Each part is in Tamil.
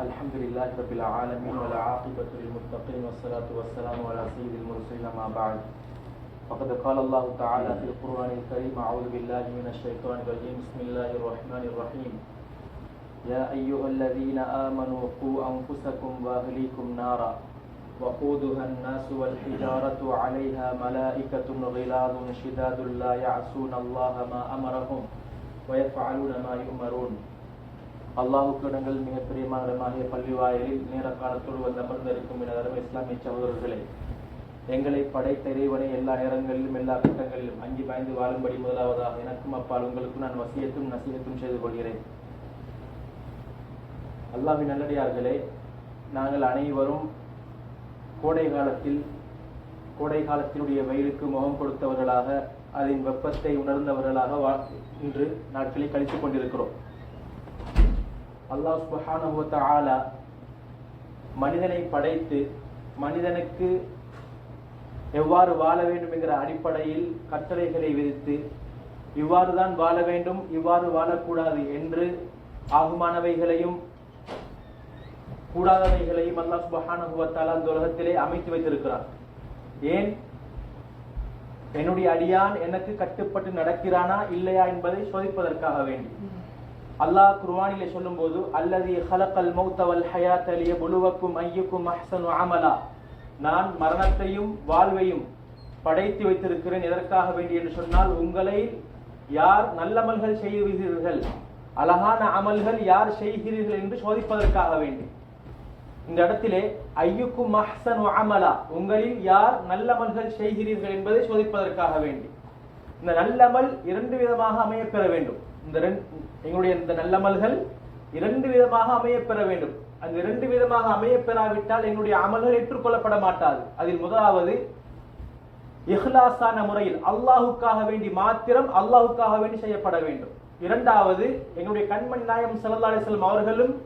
الحمد لله رب العالمين والعاقبة للمتقين والصلاة والسلام على سيد المرسلين ما بعد. فقد قال الله تعالى في القرآن الكريم أعوذ بالله من الشيطان الرجيم. بسم الله الرحمن الرحيم. يا أيها الذين آمنوا قوا أنفسكم وأهليكم نارا وقودها الناس والحجارة عليها ملائكة غلاظ شداد لا يعصون الله ما أمرهم ويفعلون ما يؤمرون. அல்லாஹுக்கு இடங்கள் மிக பிரியமானமாகிய பள்ளி வாயிலில் நேர காலத்தோடு வந்து அமர்ந்திருக்கும் என இஸ்லாமிய சகோதரர்களே எங்களை படைத்த இறைவனை எல்லா நேரங்களிலும் எல்லா கட்டங்களிலும் அஞ்சு பயந்து வாழும்படி முதலாவதாக எனக்கும் அப்பால் உங்களுக்கும் நான் வசியத்தும் நசியத்தும் செய்து கொள்கிறேன். அல்லாஹின் நல்லடியார்களே நாங்கள் அனைவரும் கோடை காலத்தில் கோடை காலத்தினுடைய வெயிலுக்கு முகம் கொடுத்தவர்களாக அதன் வெப்பத்தை உணர்ந்தவர்களாக வா- இன்று நாட்களை கழித்துக் கொண்டிருக்கிறோம். அல்லாஹ் சுப்ஹானஹு ஆலா மனிதனை படைத்து மனிதனுக்கு எவ்வாறு வாழ வேண்டும் என்கிற அடிப்படையில் கட்டளைகளை விதித்து இவ்வாறு தான் வாழ வேண்டும் இவ்வாறு வாழக்கூடாது என்று ஆகுமானவைகளையும் கூடாதவைகளையும் அல்லாஹ் சுபஹானுவத்தால் அந்த உலகத்திலே அமைத்து வைத்திருக்கிறார். ஏன்? என்னுடைய அடியான் எனக்கு கட்டுப்பட்டு நடக்கிறானா இல்லையா என்பதை சோதிப்பதற்காக வேண்டி. அல்லாஹ் குர்ஆனிலே சொல்லும்போது அல்லதி ஹலக்கல் மௌத்த வல் அலிய புலுவக்கும் ஐயுக்கும் அஹ்சனு அமலா. நான் மரணத்தையும் வாழ்வையும் படைத்து வைத்திருக்கிறேன் எதற்காக வேண்டி என்று சொன்னால் உங்களை யார் நல்லமல்கள் செய்கிறீர்கள் அழகான அமல்கள் யார் செய்கிறீர்கள் என்று சோதிப்பதற்காக வேண்டி. இந்த இடத்திலே ஐயுக்கும் அஹ்சனு அமலா. உங்களில் யார் நல்லமல்கள் செய்கிறீர்கள் என்பதை சோதிப்பதற்காக வேண்டி. இந்த நல்லமல் இரண்டு விதமாக அமையப் பெற வேண்டும். இந்த ரெண்- எங்களுடைய இந்த நல்லமல்கள் இரண்டு விதமாக அமைய பெற வேண்டும். அந்த இரண்டு விதமாக அமைய பெறாவிட்டால் எங்களுடைய அமல்கள் ஏற்றுக்கொள்ளப்பட மாட்டாது. அதில் முதலாவது இஹ்லாசான முறையில் அல்லாஹுக்காக வேண்டி மாத்திரம் அல்லாஹுக்காக வேண்டி செய்யப்பட வேண்டும். இரண்டாவது எங்களுடைய கண்மணி நாயம் ஸல்லல்லாஹு அலைஹி அவர்களும்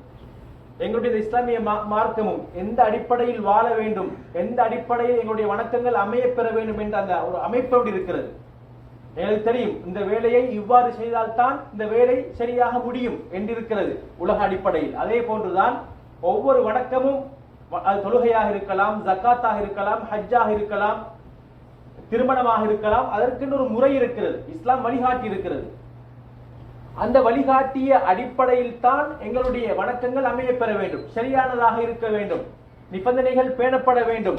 எங்களுடைய இந்த இஸ்லாமிய மா- மார்க்கமும் எந்த அடிப்படையில் வாழ வேண்டும் எந்த அடிப்படையில் எங்களுடைய வணக்கங்கள் அமைய பெற வேண்டும் என்ற அந்த ஒரு அமைப்போடு இருக்கிறது. எனக்கு தெரியும் இந்த வேலையை இவ்வாறு செய்தால்தான் இந்த வேலை சரியாக முடியும் என்றிருக்கிறது உலக அடிப்படையில். அதே போன்றுதான் ஒவ்வொரு வணக்கமும் அது தொழுகையாக இருக்கலாம் ஜக்காத்தாக இருக்கலாம் ஹஜ்ஜாக இருக்கலாம் திருமணமாக இருக்கலாம் அதற்கென்று ஒரு முறை இருக்கிறது. இஸ்லாம் வழிகாட்டி இருக்கிறது. அந்த வழிகாட்டிய அடிப்படையில் தான் எங்களுடைய வணக்கங்கள் அமையப் பெற வேண்டும். சரியானதாக இருக்க வேண்டும். நிபந்தனைகள் பேணப்பட வேண்டும்.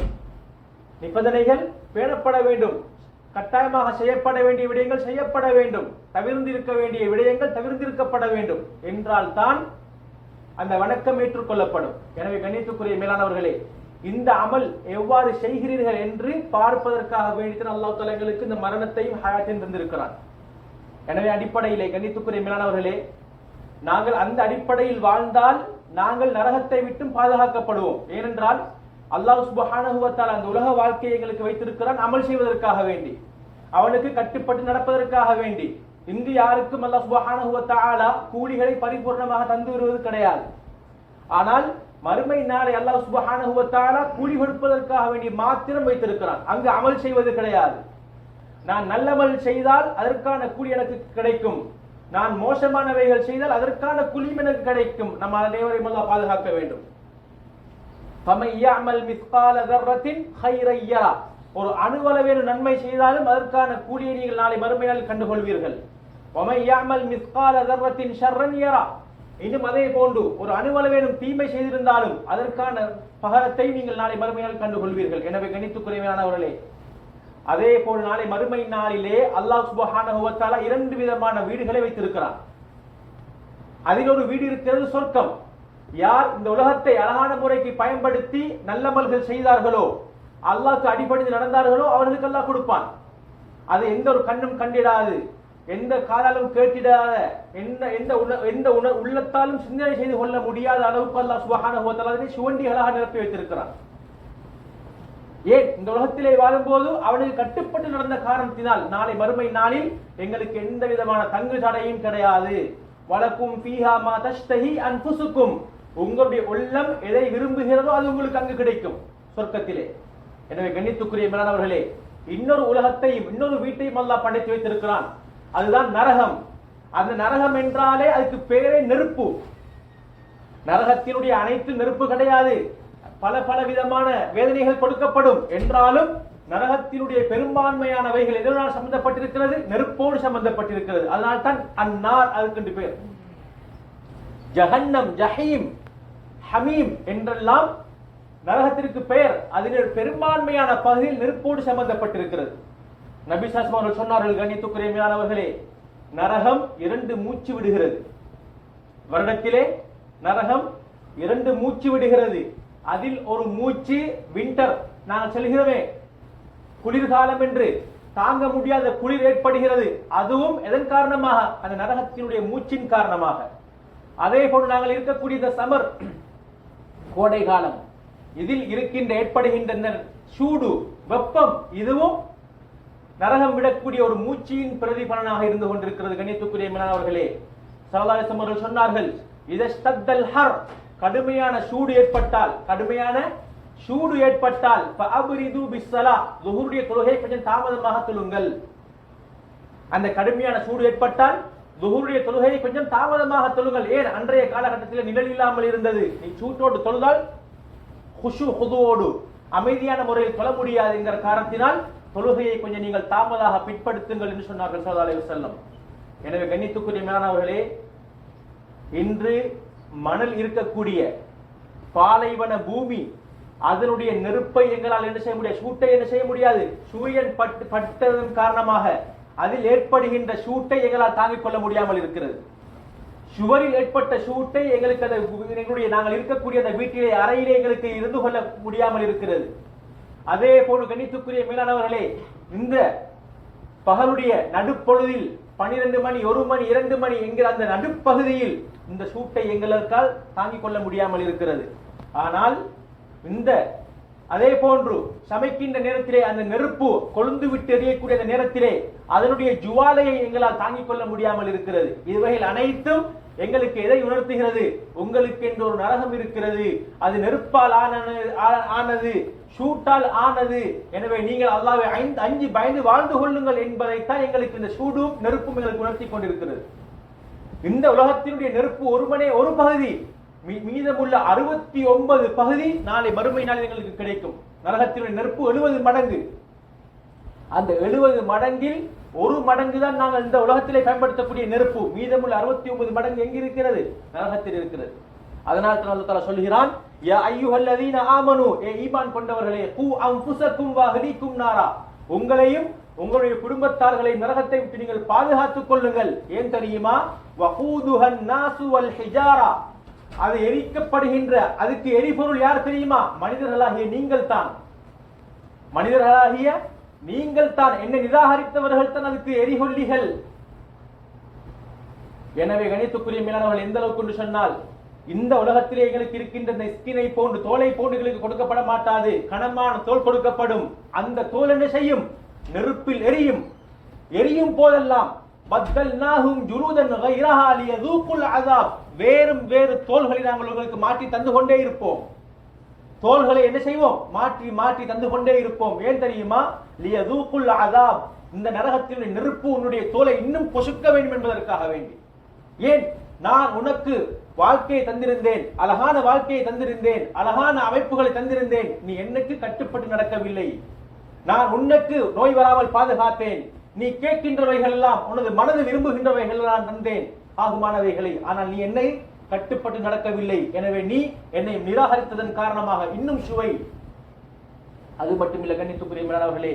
நிபந்தனைகள் பேணப்பட வேண்டும். கட்டாயமாக செய்யப்பட வேண்டிய விடயங்கள் செய்யப்பட வேண்டும். தவிர்ந்திருக்க வேண்டிய விடயங்கள் தவிர்ந்திருக்கப்பட வேண்டும் என்றால் தான் அந்த வணக்கம் ஏற்றுக்கொள்ளப்படும். எனவே கண்ணியத்துக்குரிய மேலானவர்களே இந்த அமல் எவ்வாறு செய்கிறீர்கள் என்று பார்ப்பதற்காக வேண்டித்தான் அல்லா தலைங்களுக்கு இந்த மரணத்தையும் ஹயாத்தையும் தந்திருக்கிறான். எனவே அடிப்படையிலே கண்ணியத்துக்குரிய மேலானவர்களே நாங்கள் அந்த அடிப்படையில் வாழ்ந்தால் நாங்கள் நரகத்தை விட்டும் பாதுகாக்கப்படுவோம். ஏனென்றால் அல்லாஹ் சுப்ஹானஹு அந்த உலக வாழ்க்கையை எங்களுக்கு வைத்திருக்கிறான் அமல் செய்வதற்காக வேண்டி. அவனுக்கு கட்டுப்பட்டு நடப்பதற்காக வேண்டி. இங்கு யாருக்கும் அல்லாஹ் சுப்ஹானஹு கூலிகளை பரிபூர்ணமாக தந்து வருவது கிடையாது. ஆனால் மறுமை நாளை அல்லாஹ் சுப்ஹானஹு கூலி கொடுப்பதற்காக வேண்டி மாத்திரம் வைத்திருக்கிறான். அங்கு அமல் செய்வது கிடையாது. நான் நல்லமல் செய்தால் அதற்கான கூலி எனக்கு கிடைக்கும். நான் மோசமானவைகள் செய்தால் அதற்கான கூலியும் எனக்கு கிடைக்கும். நம்ம அனைவரையும் எல்லாம் பாதுகாக்க வேண்டும். பமையாமல் மிஸ்கால தர்ரத்தின் ஹைரையரா ஒரு அணுவளவேறு நன்மை செய்தாலும் அதற்கான கூலியை நீங்கள் நாளை மறுமையால் கண்டுகொள்வீர்கள். ஒமையாமல் மிஸ்கால தர்ரத்தின் ஷர்ரன் யரா இன்னும் அதே போன்று ஒரு அணுவளவேனும் தீமை செய்திருந்தாலும் அதற்கான பகரத்தை நீங்கள் நாளை மறுமையால் கண்டுகொள்வீர்கள். எனவே கணித்துக்குறைவானவர்களே அதே போல் நாளை மறுமை நாளிலே அல்லாஹ் சுபஹான இரண்டு விதமான வீடுகளை வைத்திருக்கிறார் அதில் ஒரு வீடு இருக்கிறது சொர்க்கம். யார் இந்த உலகத்தை அழகான முறைக்கு பயன்படுத்தி நல்லமல்கள் செய்தார்களோ அல்லாஹ்க்கு அடிபணிந்து நடந்தார்களோ அவர்களுக்கு அல்லாஹ் கொடுப்பான். அது எந்த ஒரு கண்ணும் கண்டிடாது எந்த காதாலும் கேட்டிடாத எந்த எந்த எந்த உண உள்ளத்தாலும் சிந்தனை செய்து கொள்ள முடியாத அளவுக்கு அல்லாஹ் சுப்ஹானஹு ஹோத்தலாதனை தஆலா சுவண்டிகளாக நிரப்பி வைத்திருக்கிறான். ஏன்? இந்த உலகத்திலே வாழும்போது அவனுக்கு கட்டுப்பட்டு நடந்த காரணத்தினால் நாளை மறுமை நாளில் எங்களுக்கு எந்த விதமான தங்கு தடையும் கிடையாது. வழக்கும் பீஹா மா தஷ்தஹி அன்புசுக்கும் உங்களுடைய உள்ளம் எதை விரும்புகிறதோ அது உங்களுக்கு அங்கு கிடைக்கும் சொர்க்கத்திலே. எனவே கண்ணித்துக்குரிய மேலானவர்களே இன்னொரு உலகத்தையும் இன்னொரு வீட்டையும் அல்லாஹ் படைத்து வைத்திருக்கிறான். அதுதான் நரகம். அந்த நரகம் என்றாலே அதுக்கு பேரே நெருப்பு. நரகத்தினுடைய அனைத்து நெருப்பு கிடையாது. பல பல விதமான வேதனைகள் கொடுக்கப்படும். என்றாலும் நரகத்தினுடைய பெரும்பான்மையானவைகள் எதனால் சம்பந்தப்பட்டிருக்கிறது? நெருப்போடு சம்பந்தப்பட்டிருக்கிறது. அதனால் தான் அந்நார் அதுக்கு பேர். ஜஹன்னம் ஜஹீம் ஹமீம் என்றெல்லாம் நரகத்திற்கு பெயர் அதில் பெரும்பான்மையான பகுதியில் நெருப்போடு சம்பந்தப்பட்டிருக்கிறது. நபி சாஸ்மா அவர்கள் சொன்னார்கள் கண்ணித்துக்குரியமையானவர்களே நரகம் இரண்டு மூச்சு விடுகிறது. வருடத்திலே நரகம் இரண்டு மூச்சு விடுகிறது. அதில் ஒரு மூச்சு வின்டர் நாங்கள் சொல்கிறோமே குளிர்காலம் என்று தாங்க முடியாத குளிர் ஏற்படுகிறது. அதுவும் எதன் காரணமாக? அந்த நரகத்தினுடைய மூச்சின் காரணமாக. அதே போன்று நாங்கள் இருக்கக்கூடிய இந்த சமர் கோடை காலம் இதில் இருக்கின்ற ஏற்படுகின்ற சூடு வெப்பம் இதுவும் நரகம் விடக்கூடிய ஒரு மூச்சியின் பிரதிபலனாக இருந்து கொண்டிருக்கிறது. கணித்துக்குரிய மீனவர்களே சரதாசம் அவர்கள் சொன்னார்கள் இதல் ஹர். கடுமையான சூடு ஏற்பட்டால் கடுமையான சூடு ஏற்பட்டால் அபுரிது பிஸ்ஸலா லுஹுருடைய தொழுகை கொஞ்சம் தாமதமாக சொல்லுங்கள் அந்த கடுமையான சூடு ஏற்பட்டால் லுஹுருடைய தொழுகையை கொஞ்சம் தாமதமாக தொழுங்கள். ஏன்? அன்றைய காலகட்டத்தில் நிழல் இல்லாமல் இருந்தது. நீ சூட்டோடு தொழுதால் குஷு ஹுதுவோடு அமைதியான முறையில் தொழ முடியாது என்கிற காரணத்தினால் தொழுகையை கொஞ்சம் நீங்கள் தாமதாக பிற்படுத்துங்கள் என்று சொன்னார்கள் சல்லா அலைஹி செல்லம் எனவே கண்ணித்துக்குரிய மேலானவர்களே இன்று மணல் இருக்கக்கூடிய பாலைவன பூமி அதனுடைய நெருப்பை எங்களால் என்ன செய்ய முடியாது? சூட்டை என்ன செய்ய முடியாது? சூரியன் பட்டு பட்டதன் காரணமாக அதில் ஏற்படுகின்ற சூட்டை எங்களால் தாங்கிக் கொள்ள முடியாமல் இருக்கிறது. சுவரில் ஏற்பட்ட சூட்டை எங்களுக்கு அந்த எங்களுடைய நாங்கள் இருக்கக்கூடிய அந்த வீட்டிலே அறையிலே எங்களுக்கு இருந்து கொள்ள முடியாமல் இருக்கிறது. அதே போன்று கணித்துக்குரிய மேலானவர்களே இந்த பகலுடைய நடுப்பொழுதில் பனிரெண்டு மணி ஒரு மணி இரண்டு மணி என்கிற அந்த நடுப்பகுதியில் இந்த சூட்டை எங்களுக்கால் தாங்கிக் கொள்ள முடியாமல் இருக்கிறது. ஆனால் இந்த அதே போன்று சமைக்கின்ற நேரத்திலே அந்த நெருப்பு கொழுந்து விட்டு எறியக்கூடிய அந்த நேரத்திலே அதனுடைய ஜுவாலையை எங்களால் தாங்கிக் கொள்ள முடியாமல் இருக்கிறது. இவைகள் அனைத்தும் எங்களுக்கு எதை உணர்த்துகிறது? உங்களுக்கு என்று ஒரு நரகம் இருக்கிறது. அது நெருப்பால் ஆனது ஆ- ஆனது சூட்டால் ஆனது. எனவே நீங்கள் அல்லாவை ஐந்து அஞ்சு பயந்து வாழ்ந்து கொள்ளுங்கள் என்பதைத்தான் எங்களுக்கு இந்த சூடும் நெருப்பும் எங்களுக்கு உணர்த்தி கொண்டிருக்கிறது. இந்த உலகத்தினுடைய நெருப்பு ஒரு மணி ஒரு பகுதி மீதமுள்ள அறுபத்தி ஒன்பது பகுதி நாளை மறுமை நாள் எங்களுக்கு கிடைக்கும். நரகத்தினுடைய நெருப்பு எழுபது மடங்கு. அந்த எழுபது மடங்கில் ஒரு மடங்கு தான் நாங்கள் இந்த உலகத்திலே பயன்படுத்தக்கூடிய நெருப்பு. மீதமுள்ள அறுபத்தி ஒன்பது மடங்கு எங்க இருக்கிறது? நரகத்தில் இருக்கிறது. அதனால் தான் அல்லாஹ் சொல்கிறான் யா ஐயுஹல்லதீன ஆமனு ஏ ஈமான் கொண்டவர்களே கூ அம்புசக்கும் வ நாரா. உங்களையும் உங்களுடைய குடும்பத்தார்களை நரகத்தை விட்டு நீங்கள் பாதுகாத்துக் கொள்ளுங்கள். ஏன் தெரியுமா? வஹூதுஹன் நாசு வல் ஹிஜாரா. அது எரிக்கப்படுகின்ற அதுக்கு எரிபொருள் யார் தெரியுமா? மனிதர்களாகிய நீங்கள் தான் மனிதர்களாகிய நீங்கள் தான் என்னை நிராகரித்தவர்கள் தான் அதுக்கு எரிகொல்லிகள் எனவே கணித்துக்குரிய மீனவர்கள் எந்த அளவுக்கு என்று சொன்னால் இந்த உலகத்திலே எங்களுக்கு இருக்கின்ற இந்த ஸ்கினை போன்று தோலை போன்று எங்களுக்கு கொடுக்கப்பட மாட்டாது. கனமான தோல் கொடுக்கப்படும். அந்த தோல் என்ன செய்யும்? நெருப்பில் எரியும். எரியும் போதெல்லாம் பத்தல்நாஹும் ஜுலூதன் கைரஹா லியதூக்குல் அதாப் வேறும் வேறு தோள்களை நாங்கள் உங்களுக்கு மாற்றி தந்து கொண்டே இருப்போம். தோள்களை என்ன செய்வோம்? மாற்றி மாற்றி தந்து கொண்டே இருப்போம். ஏன் தெரியுமா? லியதூக்குல் அதாப் இந்த நரகத்தினுடைய நெருப்பு உன்னுடைய தோலை இன்னும் பொசுக்க வேண்டும் என்பதற்காக வேண்டி. ஏன்? நான் உனக்கு வாழ்க்கையை தந்திருந்தேன். அழகான வாழ்க்கையை தந்திருந்தேன். அழகான அமைப்புகளை தந்திருந்தேன். நீ என்னைக்கு கட்டுப்பட்டு நடக்கவில்லை? நான் உன்னுக்கு நோய் வராமல் பாதுகாத்தேன். நீ கேட்கின்றவைகள் எல்லாம் உனது மனது விரும்புகின்றவைகள் எல்லாம் தந்தேன் ஆகுமானவைகளை ஆனால் நீ என்னை கட்டுப்பட்டு நடக்கவில்லை. எனவே நீ என்னை நிராகரித்ததன் காரணமாக இன்னும் சுவை. அது மட்டுமில்ல கண்ணித்துக்குரிய மேலானவர்களே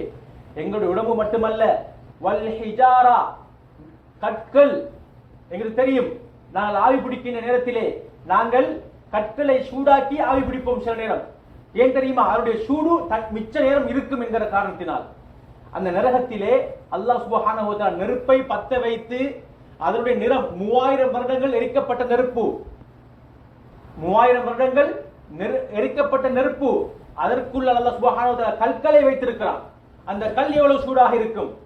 எங்களுடைய உடம்பு மட்டுமல்ல வல் ஹிஜாரா கற்கள். எங்களுக்கு தெரியும் நாங்கள் ஆவி பிடிக்கின்ற நேரத்திலே நாங்கள் கற்களை சூடாக்கி ஆவி பிடிப்போம் சில நேரம். ஏன் தெரியுமா? அவருடைய சூடு மிச்ச நேரம் இருக்கும் என்கிற காரணத்தினால். அந்த நரகத்திலே அல்லாஹ் சுபஹான நெருப்பை பத்த வைத்து அதனுடைய நிறம் மூவாயிரம் வருடங்கள் எரிக்கப்பட்ட நெருப்பு. மூவாயிரம் வருடங்கள் நெரு- எரிக்கப்பட்ட நெருப்பு. அதற்குள்ள அல்லாஹ் சுபஹான கற்களை வைத்திருக்கிறான். அந்த கல் எவ்வளவு சூடாக இருக்கும்?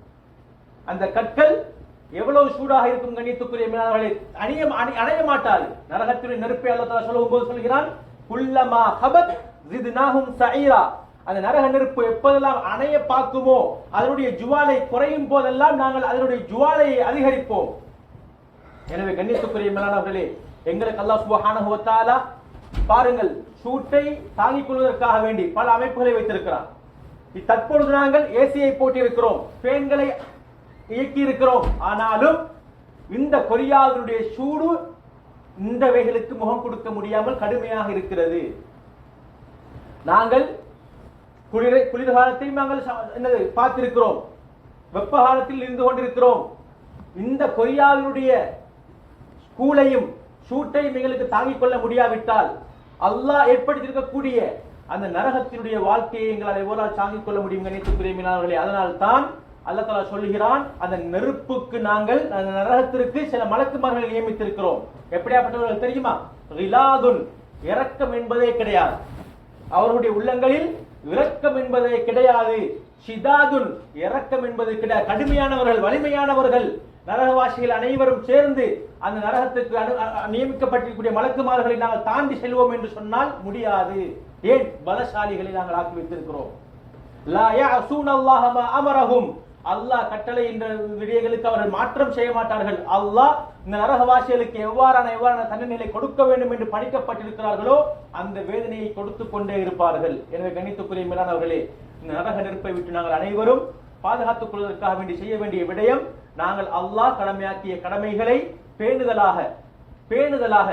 அந்த கற்கள் எவ்வளவு சூடாக இருக்கும் கண்ணியத்துக்குரிய மீனவர்களை? அணிய அணி- அணைய மாட்டாது. நரகத்தினுடைய நெருப்பை அல்லாஹ் சொல்லும் போது சொல்கிறான் குல்லமா ஹபத் ஜிதுனாஹும் சைரா அந்த நரக நெருப்பு எப்போதெல்லாம் அணைய பார்க்குமோ அதனுடைய ஜுவாலை குறையும் போதெல்லாம் நாங்கள் அதனுடைய ஜுவாலையை அதிகரிப்போம். எனவே கண்ணியத்துக்குரிய மேலானவர்களே எங்களுக்கு அல்லா சுப்ஹானஹு பாருங்கள் சூட்டை தாங்கிக் கொள்வதற்காக வேண்டி பல அமைப்புகளை வைத்திருக்கிறார் இத்தற்பொழுது தற்பொழுது நாங்கள் ஏசியை போட்டிருக்கிறோம் ஃபேன்களை இயக்கி இருக்கிறோம் ஆனாலும் இந்த கொரியாவினுடைய சூடு இந்த வகைகளுக்கு முகம் கொடுக்க முடியாமல் கடுமையாக இருக்கிறது. நாங்கள் குளிர குளிர்காலத்தையும் நாங்கள் என்னது பார்த்திருக்கிறோம். வெப்ப காலத்தில் இருந்து கொண்டிருக்கிறோம். இந்த கொரியாவினுடைய ஸ்கூலையும் சூட்டையும் எங்களுக்கு தாங்கிக் கொள்ள முடியாவிட்டால் அல்லாஹ் ஏற்படுத்தியிருக்கக்கூடிய அந்த நரகத்தினுடைய வாழ்க்கையை எங்களால் எவ்வளவு தாங்கிக் கொள்ள முடியும் நினைத்துக்கிறேன் அதனால் தான் அல்ல தலா சொல்லுகிறான் அந்த நெருப்புக்கு நாங்கள் அந்த நரகத்திற்கு சில மலக்குமார்களை நியமித்திருக்கிறோம். எப்படியாப்பட்டவர்கள் தெரியுமா? ரிலாதுன் இரக்கம் என்பதே கிடையாது. அவர்களுடைய உள்ளங்களில் இரக்கம் என்பதே கிடையாது. ஷிதாதுன் இரக்கம் என்பது கிடையாது. கடுமையானவர்கள் வலிமையானவர்கள் நரகவாசிகள் அனைவரும் சேர்ந்து அந்த நரகத்துக்கு அனு- நியமிக்கப்பட்டிருக்கக்கூடிய மலக்குமார்களை நாங்கள் தாண்டி செல்வோம் என்று சொன்னால் முடியாது. ஏன்? பலசாலிகளை நாங்கள் ஆக்கி வைத்திருக்கிறோம். லா அல்லாஹ் கட்டளை என்ற விடயங்களுக்கு அவர்கள் மாற்றம் செய்ய மாட்டார்கள். அல்லாஹ் இந்த நரகவாசிகளுக்கு எவ்வாறான எவ்வாறான தண்டனைகளை கொடுக்க வேண்டும் என்று பணிக்கப்பட்டிருக்கிறார்களோ அந்த வேதனையை கொடுத்து கொண்டே இருப்பார்கள். எனவே கணித்துக்குரிய மேலானவர்களே இந்த நரக நெருப்பை விட்டு நாங்கள் அனைவரும் பாதுகாத்துக் கொள்வதற்காக வேண்டி செய்ய வேண்டிய விடயம் நாங்கள் அல்லாஹ் கடமையாக்கிய கடமைகளை பேணுதலாக பேணுதலாக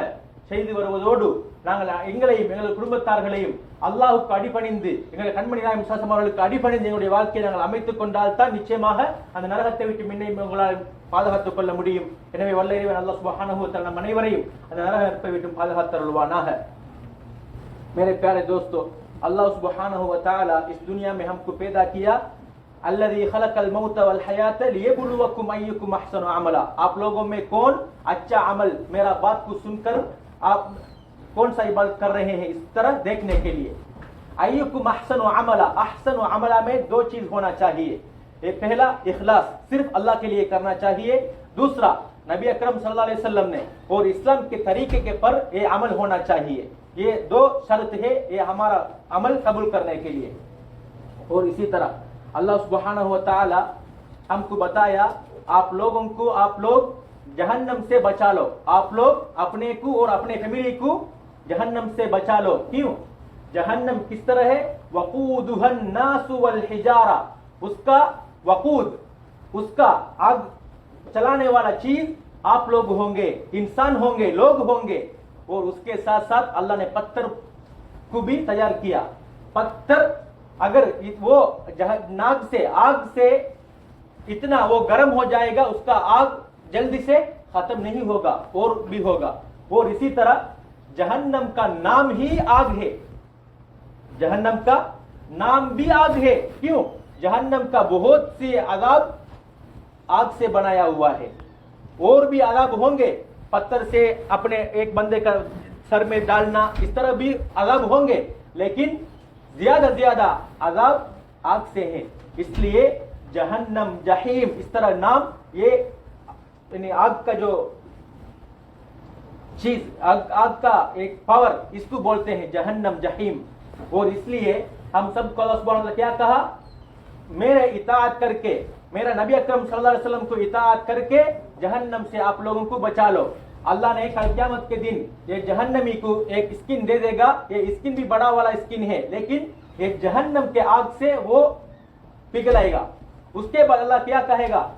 செய்து வருவதோடு நாங்கள் எங்களையும் எங்கள் குடும்பத்தார்களையும் அல்லாஹ்வுக்கு அடிபணிந்து எங்கள் கண்மணி நாயம் சாசம் அவர்களுக்கு அடிபணிந்து எங்களுடைய வாழ்க்கையை நாங்கள் அமைத்துக் கொண்டால் தான் நிச்சயமாக அந்த நரகத்தை விட்டு முன்னே உங்களால் பாதுகாத்துக் கொள்ள முடியும் எனவே வல்ல இறைவன் அல்லாஹ் சுப்ஹானஹு வ தஆலா நம் அனைவரையும் அந்த நரக நெருப்பை விட்டு பாதுகாத்தருள்வானாக मेरे प्यारे दोस्तों अल्लाह सुब्हानहु व तआला इस दुनिया में हमको पैदा किया अल्लज़ी खलकल मौत वल हयात लियबलुवकुम अय्युकुम अहसनु अमला आप लोगों में कौन अच्छा अमल मेरा बात को सुनकर आप कौन सा इबादत कर रहे हैं इस तरह देखने के लिए? अय्युकुम अहसनु अमला अहसनु अमला में दो चीज़ होना चाहिए। एक पहला, इखलास, सिर्फ़ अल्लाह के लिए करना चाहिए। दूसरा, नबी अकरम सल्लल्लाहु अलैहि वसल्लम ने, और इस्लाम के तरीके के पर ये अमल होना चाहिए। ये दो शर्त है, ये हमारा अमल कबूल करने के लिए। और इसी तरह, अल्लाह सुब्हानहु व तआला हमको बताया, आप लोगों को, आप लोग जहन्नम से बचा लो। आप लोग अपने को और अपने फैमिली को जहन्नम से बचा लो। क्यों? जहन्नम किस तरह है? वकूदुहन नासु वल हिजारा। उसका वकूद, उसका आग चलाने वाला चीज़ आप लोग होंगे, इंसान होंगे, लोग होंगे। और उसके साथ साथ अल्लाह ने पत्थर को भी तैयार किया। पत्थर अगर वो नाग से, आग से इतना वो गर्म हो जाएगा, उसका आग जल्दी से खत्म नहीं होगा और भी होगा। और इसी तरह जहन्नम का नाम ही आग है। जहन्नम का नाम भी आग है। क्यों? जहन्नम का बहुत से अजाब आग से बनाया हुआ है। और भी अजाब होंगे। पत्थर से अपने एक बंदे का सर में डालना, इस तरह भी अजाब होंगे। लेकिन ज़्यादा ज़्यादा अजाब आग से है। इसलिए जहन्नम जहीम, इस तरह नाम, ये आग का जो चीज़ आग, आग का एक पावर इसको बोलते हैं जहन्नम जहीम। और इसलिए हम अल्लाह सुब्हानहू क्या कहा? मेरे इताअत करके मेरा नबी अकरम सल्लल्लाहु अलैहि वसल्लम को इताअत करके जहन्नम से आप लोगों को बचा लो। अल्लाह ने कल क्यामत के दिन ये जहन्नमी को एक स्किन दे देगा। ये स्किन भी बड़ा वाला स्किन है लेकिन ये जहन्नम के आग से वो पिघलाएगा। उसके बाद अल्लाह क्या कहेगा?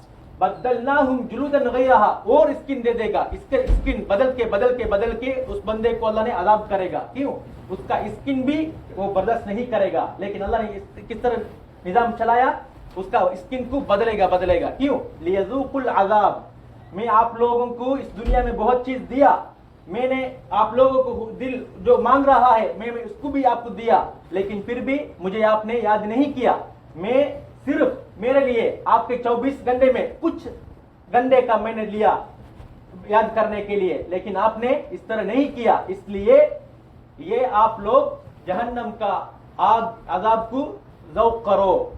बदलनाहुम जुलूदन गैरहा, और स्किन दे देगा। इसके स्किन बदल के बदल के बदल के उस बंदे को अल्लाह ने अजाब करेगा। क्यों? उसका स्किन भी वो बर्दाश्त नहीं करेगा। लेकिन अल्लाह ने किस तरह निज़ाम चलाया? उसका स्किन को बदलेगा बदलेगा। क्यों? लियजूकुल अजाब। मैं आप लोगों को इस दुनिया में बहुत चीज़ दिया। मैंने आप लोगों को दिल जो मांग रहा है मैं उसको भी आपको दिया। लेकिन फिर भी मुझे आपने याद नहीं किया। मैं सिर्फ़ मेरे लिए आपके 24 घंटे में कुछ घंटे का मैंने लिया याद करने के लिए, लेकिन आपने इस तरह नहीं किया। इसलिए ये आप लोग जहन्नम का आग, अजाब को जौक करो।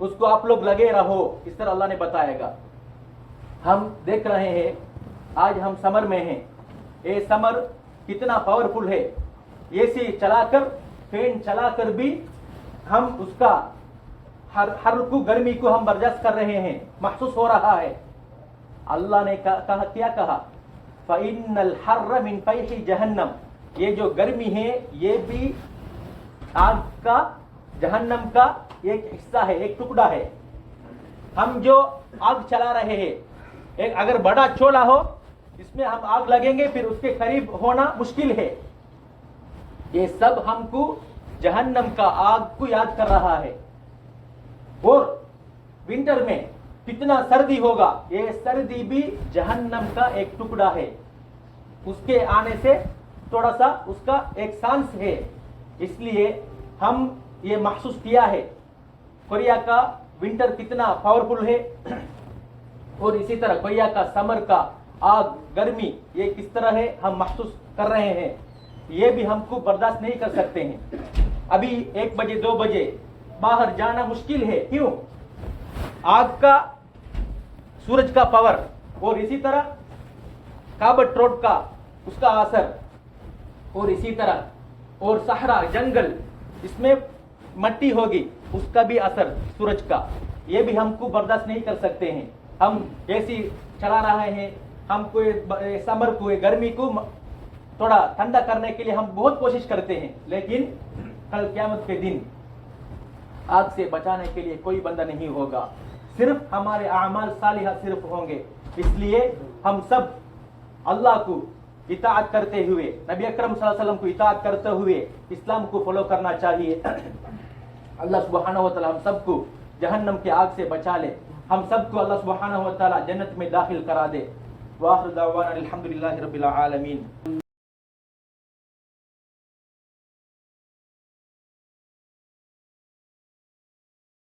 उसको आप लोग लगे रहो, इस तरह अल्लाह ने बताएगा। हम देख रहे हैं, आज हम समर में हैं। ये समर कितना पावरफुल है। एसी चलाकर फ़ैन चलाकर भी हम उसका हर हर को गर्मी को हम बर्दाश्त कर रहे हैं महसूस हो रहा है। अल्लाह ने कहा, क्या कहा? फ़इन्नल हर्र मिन फैहि जहन्नम। ये जो गर्मी है ये भी आग का जहन्नम का एक हिस्सा है एक टुकड़ा है। हम जो आग चला रहे हैं एक अगर बड़ा चोला हो इसमें हम आग लगेंगे फिर उसके करीब होना मुश्किल है। ये सब हमको जहन्नम का आग को याद कर रहा है। और विंटर में कितना सर्दी होगा, ये सर्दी भी जहन्नम का एक टुकड़ा है। उसके आने से थोड़ा सा उसका एक सांस है। इसलिए हम ये महसूस किया है। कोरिया का विंटर कितना पावरफुल है। और इसी तरह कोरिया का समर का आग, गर्मी, ये किस तरह है, हम महसूस कर रहे हैं। ये भी हमको बर्दाश्त नहीं कर सकते हैं। अभी एक बजे, दो बजे बाहर जाना मुश्किल है। क्यों? आग का सूरज का पावर और इसी तरह काबट रोड का उसका असर और इसी तरह और सहरा, जंगल, इसमें मट्टी होगी, उसका भी असर सूरज का। ये भी हमको बर्दाश्त नहीं कर सकते हैं। हम एसी चला रहे हैं ब- ये समर को गर्मी को थोड़ा ठंडा करने के लिए हम बहुत कोशिश करते हैं, लेकिन कल क्यामत के दिन आग से बचाने के लिए कोई बंदा नहीं होगा। सिर्फ़ हमारे अमाल सालिहा सिर्फ़ होंगे। इसलिए हम सब अल्लाह को इताअत करते हुए, नबी अकरम वसल्लम को इताअत करते हुए इस्लाम को फॉलो करना चाहिए। अल्लाह सुबहानहु व हम सबको जहन्नम के आग से बचा ले। हम सबको अल्लाह सुबहाना जन्नत में दाखिल करा दे। वाखिर दावाना अल्हम्दुलिल्लाहि रब्बिल आलमीन।